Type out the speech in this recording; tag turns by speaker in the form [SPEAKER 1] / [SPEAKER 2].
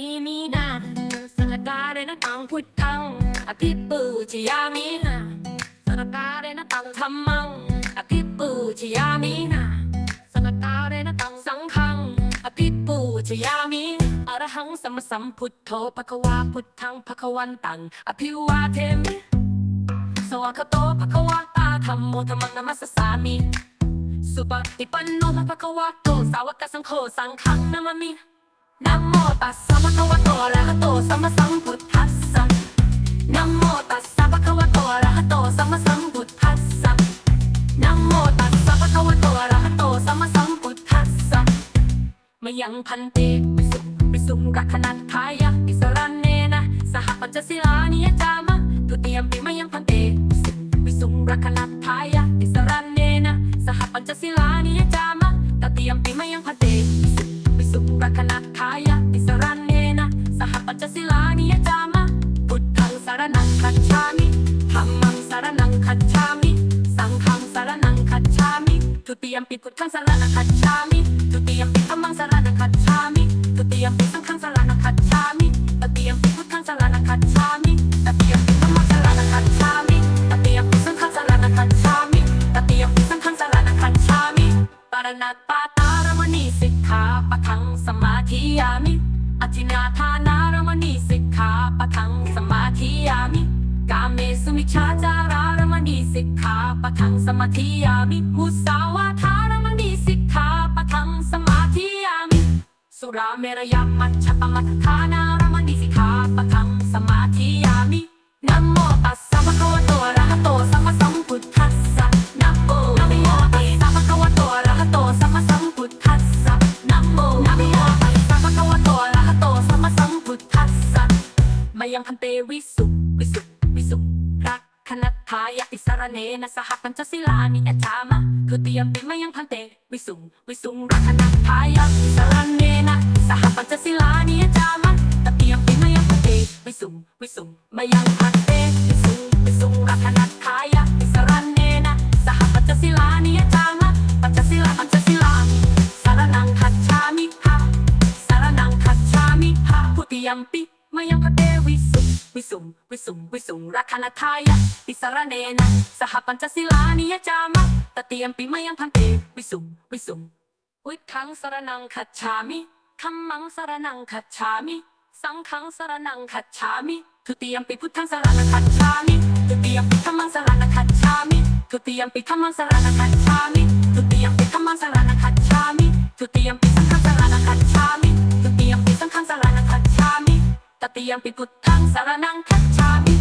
[SPEAKER 1] อีมีนาสนกาเรนตังพุทธังอภิปูชยามีนาสนกาเรนตังธรรมังอภิปูชยามีนาสนกาเรนตังสังฆังอภิปูชยามิอรหังสัมมาสัมพุทโธภควาพุทธังภควันตังอภิวาเทมิสวากโตภควาตาธรรมโมธรรมังนัมสสามิสุปฏิปันโนภะคะวะโตสาวกสังโฆสังฆังนามามิ นะโมตัสสะภะคะวะโตอะระหะโตสัมมาสัมพุทธัสสะนะโมตัสสะภะคะวะโตอะระหะโตสัมมาสัมพุทธัสสะนะโมตัสสะภะคะวะโตอะระหะโตสัมมาสัมพุทธัสสะมยังพันเตปิสุปิสุรักขนันทายะอิสรันเนนะสหปัญจศิลานิยจามะตุติยมปิมยังพันเตปิสุปิสุรักขนันทายะอิสรันเนนะสหปัญจศิลานิยจามะตติยมปิมยังพันเตปิสุปิสุรักขนันท จฉามิธัมมังสารนังคัจฉามิ สังฆังสารนังคัจฉามิทุติยมปิพุทธังสารนังคัจฉามิทุติยมปิธัมมังสารนังคัจฉามิทุติยมปิสังฆังสารนังคัจฉามิตติยมปิพุทธังสารนังคัจฉามิตติยมปิธัมมังสารนังคัจฉามิตติยมปิสังฆังสารนังคัจฉามิตติยมปิสังฆังสารนังคัจฉามิปารณัตปาตารมณีสิกขาปะทังสมาธิยามิอธินาทานารมณีสิกขาปะทังสมาธิยามิ กาเมสุมิชาจารารมณีสิกขาปะทังสมาธิยามิมุสาวาทารมณีสิกขาปะทังสมาธิยามิ สุราเมรยามัชฌปมัทฐานารมณีสิกขาปะทังสมาธิยามินะโมตัสสะภะคะวะโตอะระหะโตสัมมาสัมพุทธัสสะนะโมนะโมตัสสะภะคะวะโตอะระหะโตสัมมาสัมพุทธัสสะนะโมนะโมตัสสะภะคะวะโตอะระหะโตสัมมาสัมพุทธัสสะมายังพันเตวิสุวิสุ วิสุรักขณทายะอิสระเนนะสหปัญจศิลานิอาจามะคือเตรียมเป็นมายังพันเตวิสุงวิสุงรักขณทายะอิสระเนนะสหปัญจศิลานิอาจามะตะเตรียมเป็นมายังพันเตวิสุงวิสุงมายังพันเตวิสุงวิสุงรักขณทายะอิสระเนนะสหปัญจศิลานิอาจามะปัญจศิลาปัญจศิลาสารนังคัจฉามิภะสารนังคัจฉามิภาพุติยัมปิมายังพระเตวิสุ วิสุงวิสุงวิสุงรักขณทายะติสารเนนะสหปัญจศิลานิยจามะตติยัมปิมยังพันเตวิสุงวิสุงวิทังสารนังคัจฉามิธัมมังสารนังคัจฉามิสังฆังสารนังคัจฉามิทุติยมปิพุทธังสารนังคัจฉามิทุติยมปิธัมมังสารนังคัจฉามิทุติยมปิธัมมังสารนังคัจฉามิทุติยมปิธัมมังสารนังคัจฉามิทุติยมปิ ตติยังปิกุฏทางสารนังคัจฉามิ